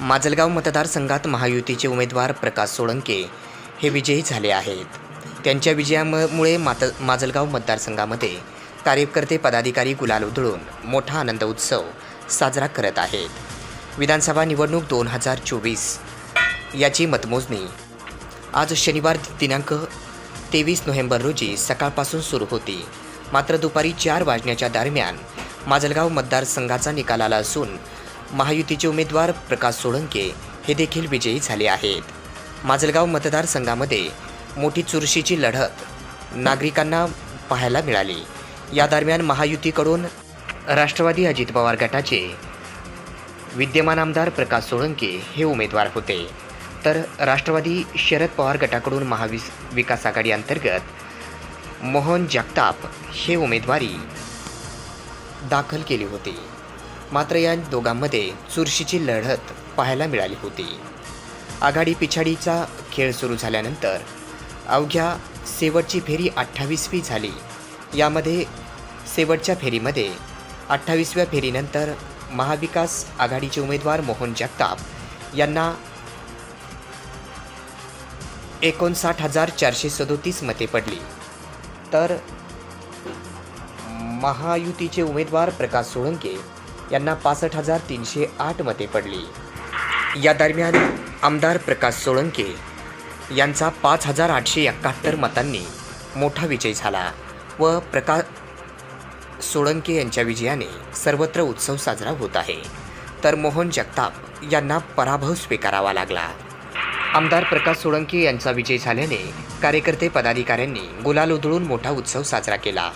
माजलगाव मतदारसंघात महायुतीचे उमेदवार प्रकाश सोळंके हे विजयी झाले आहेत. त्यांच्या विजयामुळे मात माजलगाव मतदारसंघामध्ये कार्यकर्ते पदाधिकारी गुलाल उधळून मोठा आनंद उत्सव साजरा करत आहेत. विधानसभा निवडणूक दोन हजार चोवीस याची मतमोजणी आज शनिवार दिनांक तेवीस नोव्हेंबर रोजी सकाळपासून सुरू होती. मात्र दुपारी चार वाजण्याच्या दरम्यान माजलगाव मतदारसंघाचा निकाल आला असून महायुतीचे उमेदवार प्रकाश सोळंके हे देखील विजयी झाले आहेत. माजलगाव मतदारसंघामध्ये मोठी चुरशीची लढत नागरिकांना पाहायला मिळाली. या दरम्यान महायुतीकडून राष्ट्रवादी अजित पवार गटाचे विद्यमान आमदार प्रकाश सोळंके हे उमेदवार होते. तर राष्ट्रवादी शरद पवार गटाकडून महाविस विकास आघाडी अंतर्गत मोहन जगताप हे उमेदवारी दाखल केली होती. मात्र या दोघांमध्ये चुरशीची लढत पाहायला मिळाली होती. आघाडी पिछाडीचा खेळ सुरू झाल्यानंतर अवघ्या शेवटची फेरी अठ्ठावीसवी झाली. यामध्ये शेवटच्या फेरीमध्ये अठ्ठावीसव्या फेरीनंतर महाविकास आघाडीचे उमेदवार मोहन जगताप यांना एकोणसाठ हजार चारशे सदोतीस मते पडली. तर महायुतीचे उमेदवार प्रकाश सोळंके यांना पासष्ट हजार तीनशे आठ मते पडली. या दरम्यान आमदार प्रकाश सोळंके यांचा पाच हजार आठशे एकाहत्तर मतांनी मोठा विजय झाला व प्रकाश सोळंके यांच्या विजयाने सर्वत्र उत्सव साजरा होत आहे. तर मोहन जगताप यांना पराभव स्वीकारावा लागला. आमदार प्रकाश सोळंके यांचा विजय झाल्याने कार्यकर्ते पदाधिकाऱ्यांनी गुलाल उधळून मोठा उत्सव साजरा केला.